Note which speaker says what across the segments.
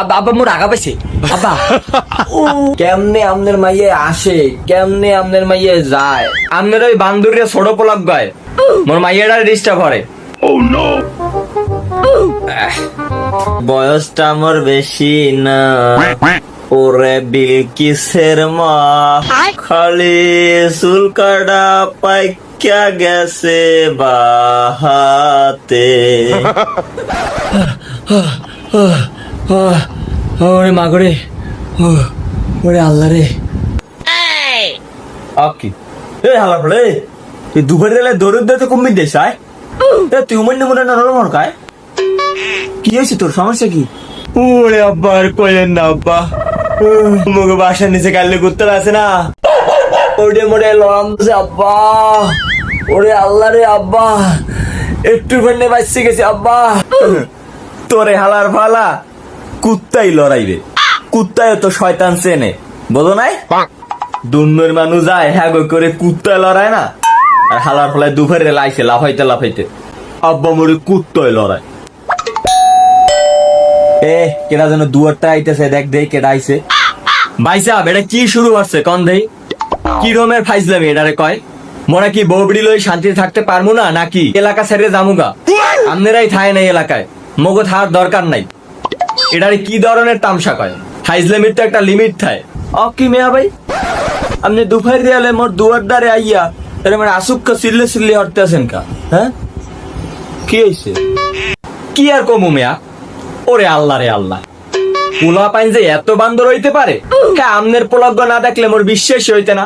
Speaker 1: আব্বা আব্বা মোর আগা পাইছে। আব্বা। কেমনে আমনের মাইয়ে আসে কেমনে আমনের মাইয়ে যায়। আমনের ওই বান্দুরিয়া ছোট পলক গায়। মোর মাইয়েরা ডিস্টার্ব করে। আহ, বয়সটা আমার বেশি না। ওরে বিলকিসের মা? খালি চুল কাটা পাইকা গেছে বাহাতে। ওরে মাগরে ওরে আল্লাহ রে। আকি এ হালা পড়ে তুই দুপুরে দিলে দৌড় দিতে কমবি দেশ আয়। তুই উমর নিমরে না নরম কায় কি হয়েছে তোর সমস্যা কি? ওরে আব্বা আর কইলেন না আব্বা। মুখে বাসার নিচে কালে করতে আছে না? ওরে মোরে লড়াম দিছে আব্বা। ওরে আল্লাহ রে আব্বা। একটু ফেনে বাঁচতে গেছে আব্বা। তোরে হালার ফালা। কুত্তাই লড়াইবে। কুত্তায় তো শয়তান চেনে। বোঝো নাই? দুন্নর মানুষ যায় হ্যাঁ করে কুত্তায় লড়ায় না? আর হালার ফলায় দুপুরে লাইছে লাফাইতে লাফাইতে। আব্বা মরে কুত্তায় লড়ায়। এ কেডা যেন দুয়ারটা আইতেছে দেখ দেই কেডা আইছে। ভাইসা এটা কি শুরু হচ্ছে কন দেই? কি রমের ফাইজলামি এটারে কয়? মোরা কি বৌবড়ি লই শান্তিতে থাকতে পারব না নাকি? এলাকা ছেড়ে জামুগা আমনেরাই থায় নাই এলাকায়। মগো থার দরকার নাই। এটারে কি ধরনের তামসা কয়? ফাইজলামির তো একটা লিমিট থায় অ, কি মেয়া ভাই? আপনি দুপুর দেয়ালে মোর দুয়ার আইয়া, এর মানে আসুক সিল্লে সিল্লে হরতে আছেন কা হ্যাঁ? কি হয়েছে কি আর কমু মেয়া? ওরে আল্লাহ রে আল্লাহ। পোলা পাইন যে এত বান্দর হইতে পারে, কা আমনের পোলাগ্য না দেখলে মোর বিশ্বাস হইতে না।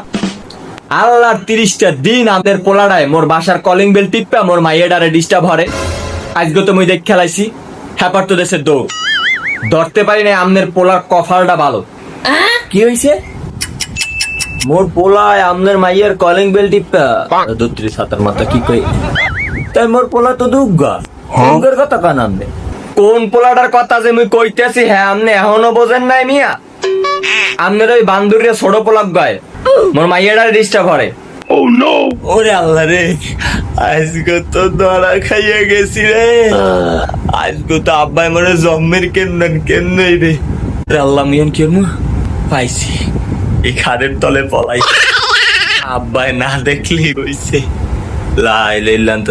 Speaker 1: আল্লাহর তিরিশটা দিন আমাদের পোলাডায় মোর বাসার কলিং বেল টিপ্পা মোর মাইয়েডারে ডিস্টার্ব হরে। আজকে তো মুই দেখ খেলাইছি হ্যাপার তো দেশের দৌ ধরতে পারি না আমনের পোলার কফালটা ভালো। কি হইছে? মোর পোলায় আমনের মাইয়ের কলিং বেল টিপ্পা দুত্রি সাতার মাথা কি কই? তাই মোর পোলা তো দুগ্গা। দুগ্গের কথা কান আমনে? কোন পোলাটার কথা যে মুই কইতেছি হ্যাঁ আমনে এখনও বোঝেন নাই মিয়া? আমনের ওই বান্দুরিয়া ছোট পোলাক গায়। মোর মাইয়াটার ডিস্টার্ব করে ওরে আল্লাহ রে, আজকে তো ধরা খাইয়া গেছি রে। আজকে তো আব্বাই মনে জম্মের রে। আল্লাহ মিয়ন কেমু পাইছি। এই খাদের তলে পলাই। আব্বাই না দেখলি হইছে।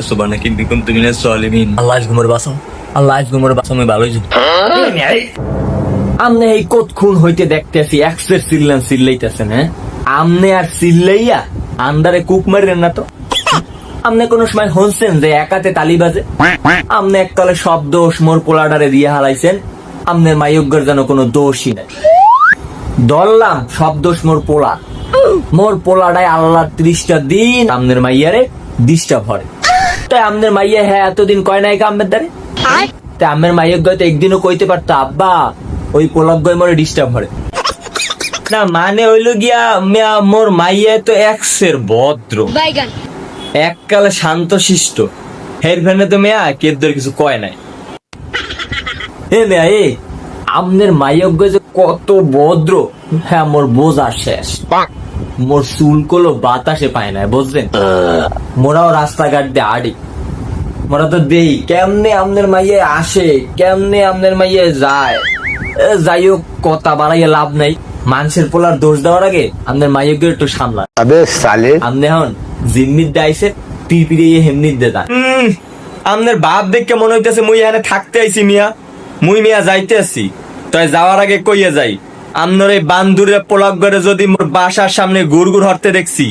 Speaker 1: সুবানা কিন্তু কোন তুমি না সলিমিন আল্লাহ আজ ঘুমর বাসো আল্লাহ আজ ঘুমর বাসো আমি ভালোই আমনে এই কত খুন হইতে দেখতেছি, এক্সের সিল্লান সিল্লাইতেছেন হ্যাঁ? আমনে আর সিল্লাইয়া আন্দারে কুক মারেন না তো? আমনে কোন সময় হনছেন যে একাতে তালি বাজে? আমনে এককালে সব দোষ মোর পোলাডারে দিয়ে হারাইছেন আমনের মায়ুগ্যের যেন কোনো দোষই নাই। ধরলাম সব দোষ মোর পোলা। মোর পোলাডায় আল্লাহ ত্রিশটা দিন আমনের মাইয়ারে দিশটা ভরে। তাই আমনের মাইয়া হ্যাঁ এতদিন কয় নাই কামের দ্বারে? তা আমের মাইয়জ্ঞ তো একদিনও কইতে পারতো আব্বা ওই পোলজ্ঞ মরে ডিস্টার্ব ভরে। না মানে হইল গিয়া মিয়া মোর মাইয়া তো এক্সের ভদ্র। এককালে শান্ত শিষ্ট। হের ফেনে তো মেয়া কেদ্দর কিছু কয় নাই। হে মেয়া এ আমনের মাইয়জ্ঞ যে কত ভদ্র। হ্যাঁ মোর বোঝা শেষ। মোর চুলকলো বাতাসে পায় না বুঝলেন? মোরাও রাস্তাঘাট দিয়ে আড়ি। মোরা তো দেই কেমনে আমনের মাইয়ে আসে কেমনে আমনের মাইয়ে যায়? যাই হোক কথা বাড়াইয়া লাভ নাই। মানুষের পোলার দোষ দেওয়ার আগে আমাদের মাইকে একটু সামলা
Speaker 2: আবে সালে।
Speaker 1: আমনে হন জিম্মির দাইছে আমনের বাপ দেখে মনে হইতেছে মুই এখানে থাকতে আইছি মিয়া। মুই মিয়া যাইতে আছি। তাই যাওয়ার আগে যাই আমনের এই বান্দুরে যদি মোর বাসার সামনে গুড় গুড় হরতে দেখছি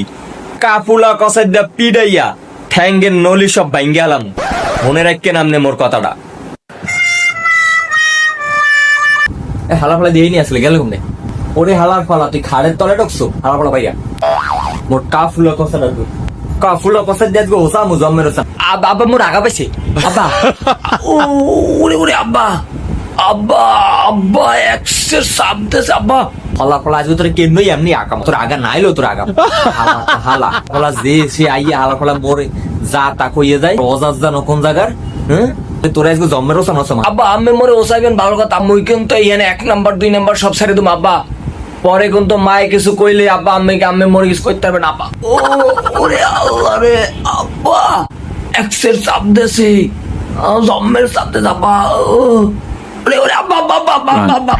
Speaker 1: কাপুলা কসাই দা পিডাইয়া ঠ্যাঙ্গের নলি সব ভাঙ্গিয়ালাম মনে রাখকে নামনে মোর কথাটা। হালা ফালা দিয়ে নিয়ে আসলে গেল ওরে হালার ফালা, তুই খাড়ের তলে ঢুকছো? হালা ফালা ভাইয়া। মোর তুই কাফুলা কসা দিয়ে আজকে ওসা আব্বা আব্বা, মোর আগা পাইছে আব্বা। ওরে ওরে, আব্বা। আব্বা আব্বা এক্সের সাবদেস আব্বা। ফলা ফলা, আজকে তোর কেনই এমনি আকাম তোর আগা নাইলো তোর আগা। হালা ফলা, যে সে আইয়া হালা ফলা, মোরে যা তা কইয়ে যায় রজাজ জানো কোন জায়গার হ্যাঁ? তোর আজকে জম্মের আব্বা আম্মে মোরে ওসাইবেন ভালো কথা। মুই কিন্তু এখানে এক নাম্বার দুই নাম্বার সব ছেড়ে তুমি আব্বা। পরে কিন্তু মায়ে কিছু কইলে আব্বা কি আম্মে মরে কিছু করতে পারবেন আব্বা। ও ওরে আল্লাহ রে আব্বা। এক্সের চাপ দেশে জম্মের চাপ দেশে আব্বা। ও। ওরে ওরে আব্বা আব্বা আব্বা আব্বা আব্বা।